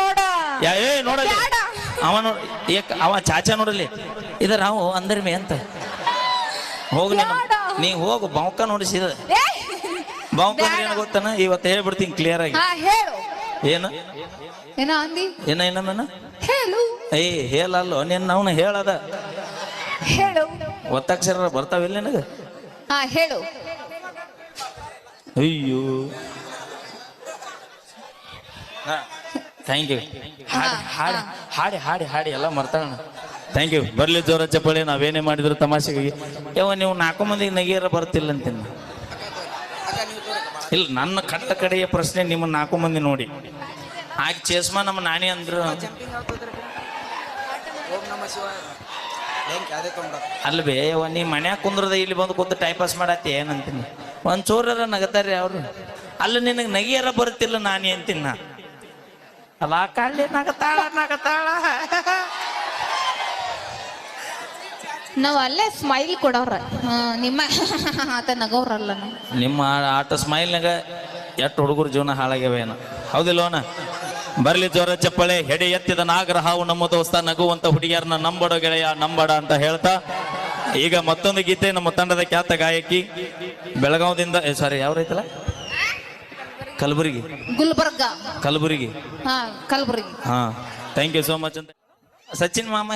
ನೋಡ. ಏ ನೋಡಲಿ. ಅವ ಚಾಚ ಏಕ್ ಅವ ಚಾಚಾ ನೋಡಲಿ. ಇದ ನಾವು ಅಂದರ್ಮೆ ಅಂತ. ಹೋಗ್ಲಿ ನೀ ಹೋಗು ಬೌಕ ನೋಡಿಸಿದ ಏ, ಏನ್ ಗೊತ್ತಾನ ಇವತ್ತು ಹೇಳ್ಬಿಡ್ತೀನಿ ಕ್ಲಿಯರ್ ಆಗಿ. ಹಾ ಏನು? ಏನ ಅಂದಿ? ಏನ ಹೇಳು. ಏ ಹೇಳಲ್ಲೋ ನಿನ್ನ ಅವನು ಹೇಳದ. ಹೇಳು. ಒತ್ತಕ್ಷರ ಬರ್ತಾವಿಲ್ಲ ನಿನಗ? ಹಾ ಹೇಳು. ಅಯ್ಯೋ. ಥ್ಯಾಂಕ್ ಯು ಹಾಡಿ ಹಾಡಿ ಹಾಡಿ ಹಾಡಿ ಹಾಡಿ ಎಲ್ಲ ಮರ್ತಾಣ ಥ್ಯಾಂಕ್ ಯು ಬರ್ಲಿ ಜೋರ ಚಪ್ಪಳಿ ನಾವೇನೇ ಮಾಡಿದ್ರು ತಮಾಷೆಗೆ. ಯಾವ ನೀವು ನಾಲ್ಕು ಮಂದಿಗೆ ನಗಿಯರ ಬರ್ತಿಲ್ಲ ಅಂತೀನಿ. ಇಲ್ಲ ನನ್ನ ಕಟ್ಟ ಕಡೆಯ ಪ್ರಶ್ನೆ ನಿಮ್ಮ ನಾಲ್ಕು ಮಂದಿ ನೋಡಿ. ಆಕೆ ಚೇಸ್ಮಾ ನಮ್ಮ ನಾನೇ ಅಂದ್ರು. ಅಲ್ವೇ ನೀ ಮನ್ಯಾಗ ಕುಂದ್ರದ ಇಲ್ಲಿ ಬಂದು ಕೂತು ಟೈಮ್ ಪಾಸ್ ಮಾಡತ್ತಿ ಏನಂತೀನಿ? ಒಂದ್ ಚೋರರ ನಗತಾರ್ರಿ ಅವ್ರು. ಅಲ್ಲ ನಿನಗೆ ನಗಿಯರ ಬರ್ತಿಲ್ಲ ನಾನೇ ಅಂತೀನಿ ನಾ. ಅಲ್ಲ ಕಳ್ಳಿ ನಗತಾಳ ನಗತಾಳ. ನಾವ್ ಅಲ್ಲೇ ಸ್ಮೈಲ್ ಕೊಡೋರ ನಿಮ್ಮ ಆತ ನಗೋರಲ್ಲ ನಿಮ್ಮ ಆಟ ಸ್ಮೈಲ್ ಸ್ಮೈಲ್ನಾಗ ಎಷ್ಟು ಹುಡುಗರು ಜೀವನ ಹಾಳಾಗ್ಯವೇನ ಹೌದಿಲ್ಲೋನ ಬರ್ಲಿ ಜೋರ ಚಪ್ಪಳೆ ಹೆಡೆ ಎತ್ತಿದ ನಾಗರ ಹಾವು ನಮ್ಮ ದೋಸ್ತ ನಗುವಂತ ಹುಡುಗಿಯರನ್ನ ನಂಬಡ ಗೆಳೆಯ ನಂಬಡ ಅಂತ ಹೇಳ್ತಾ ಈಗ ಮತ್ತೊಂದು ಗೀತೆ ನಮ್ಮ ತಂಡದ ಖ್ಯಾತ ಗಾಯಕಿ ಬೆಳಗಾವದಿಂದ ಸಾರಿ ಯಾವ ರೈತಲ್ಲ ಕಲಬುರಗಿ. ಗುಲ್ಬರ್ಗ. ಕಲಬುರಗಿ. ಹಾ ಕಲಬುರಗಿ. ಹಾ ಥ್ಯಾಂಕ್ ಯು ಸೋ ಮಚ್ ಅಂತ. ಸಚಿನ್ ಮಾಮ